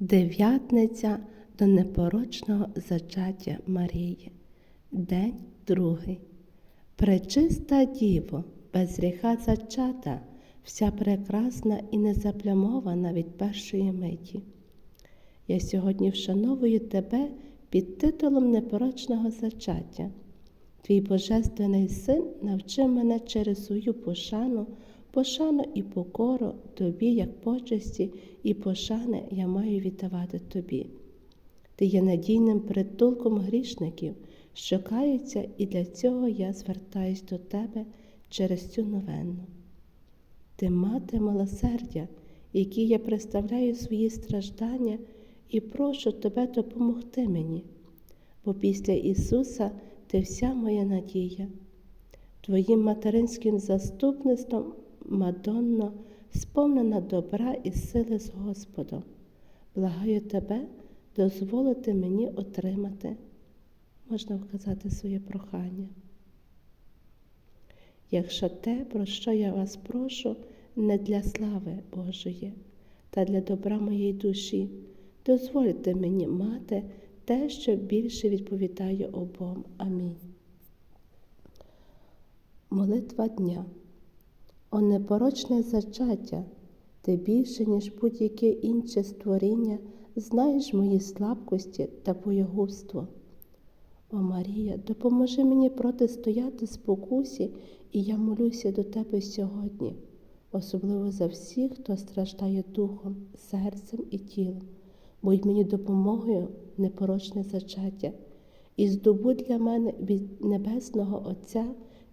Дев'ятниця до непорочного зачаття Марії. День другий. Пречиста Діво, без гріха зачата, вся прекрасна і незаплямована від першої миті. Я сьогодні вшановую тебе під титулом непорочного зачаття. Твій Божественний син навчив мене через свою пошану, пошану і покору тобі, як почесті, і пошани я маю віддавати тобі. Ти є надійним притулком грішників, що каються, і для цього я звертаюсь до тебе через цю новенну. Ти мати милосердя, якій я представляю свої страждання і прошу тебе допомогти мені, бо після Ісуса ти вся моя надія. Твоїм материнським заступництвом, Мадонно, сповнена добра і сили з Господом. Благаю тебе дозволити мені отримати, можна вказати своє прохання. Якщо те, про що я вас прошу, не для слави Божої, та для добра моєї душі, дозвольте мені мати те, що більше відповідає обом. Амінь. Молитва дня. О непорочне зачаття, ти більше, ніж будь-яке інше створіння, знаєш мої слабкості та боягузтво. О Марія, допоможи мені протистояти спокусі, і я молюся до тебе сьогодні, особливо за всіх, хто страждає духом, серцем і тілом. Будь мені допомогою непорочне зачаття і здобудь для мене від Небесного Отця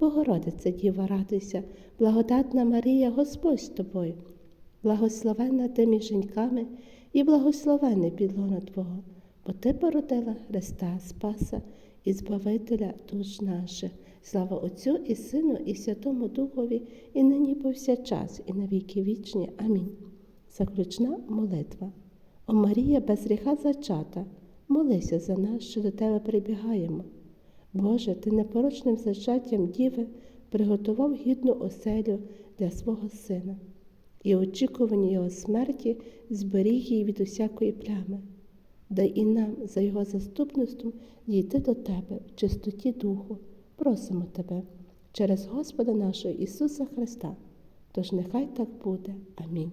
Богородице, Діва, радуйся, благодатна Марія, Господь з тобою, благословенна ти між жінками і благословений підлона Твого, бо Ти породила Христа Спаса і Збавителя душ наших. Слава Отцю і Сину, і Святому Духові, і нині повсякчас, і на віки вічні. Амінь. Заключна молитва. О Марія, без гріха зачата, молися за нас, що до Тебе прибігаємо. Боже, Ти непорочним зачаттям Діви приготував гідну оселю для свого Сина, і очікування Його смерті зберіг її від усякої плями. Дай і нам за Його заступництвом дійти до Тебе в чистоті Духу. Просимо Тебе через Господа нашого Ісуса Христа. Тож нехай так буде. Амінь.